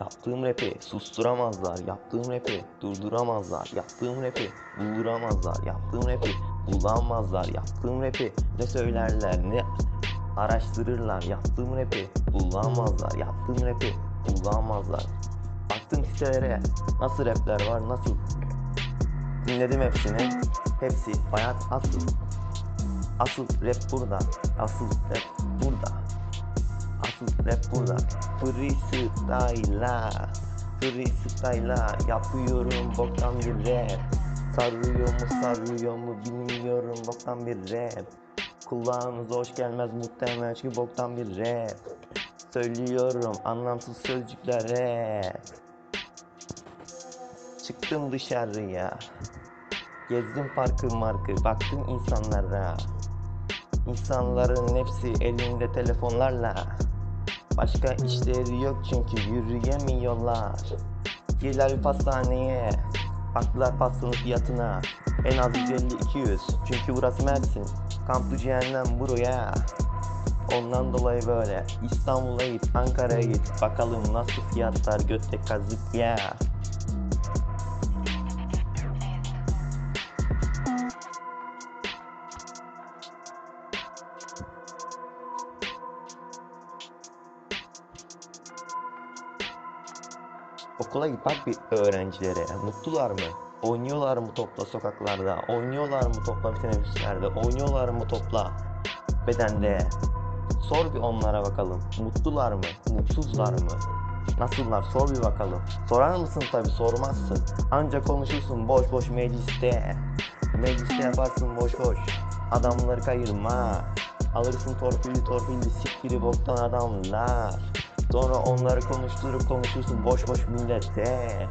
Yaptığım rapi susturamazlar, yaptığım rapi durduramazlar, yaptığım rapi bulduramazlar, yaptığım rapi bulamazlar, yaptığım rapi ne söylerler ne araştırırlar, yaptığım rapi bulamazlar, yaptığım rapi bulamazlar. Baktım sitelere nasıl rapler var nasıl dinledim hepsini, hepsi bayat asıl. Asıl rap burada, asıl rap burada. Asıl rap burada. Freestyle'la Freestyle'la Yapıyorum boktan bir rap. Sarıyor mu sarıyor mu bilmiyorum boktan bir rap. Kulağınıza hoş gelmez muhtemelen çünkü boktan bir rap. Söylüyorum anlamsız sözcükler rap Çıktım dışarıya Gezdim parkı markı baktım insanlara. İnsanların hepsi elinde telefonlarla. Başka işleri yok çünkü yürüyemiyorlar. Girdiler bir pastaneye Baktılar pastanın fiyatına. En az 150-200 Çünkü burası Mersin. Kampı cehennem buraya. Ondan dolayı böyle. İstanbul'a git Ankara'ya git. Bakalım nasıl fiyatlar götte kazık ya Okula bak bir öğrencilere mutlular mı? Oynuyorlar mı topla sokaklarda? Oynuyorlar mı topla teneffüslerde? Oynuyorlar mı topla bedende? Sor bir onlara bakalım. Mutlular mı? Mutsuzlar mı? Nasıllar? Sor bir bakalım. Sorar mısın tabi sormazsın. Ancak konuşursun boş boş mecliste. Mecliste yaparsın boş boş. Adamları kayırma. Alırsın torpilli torpilli sikiri boktan adamlar. Sonra onları konuşturup konuşursun boş boş millete.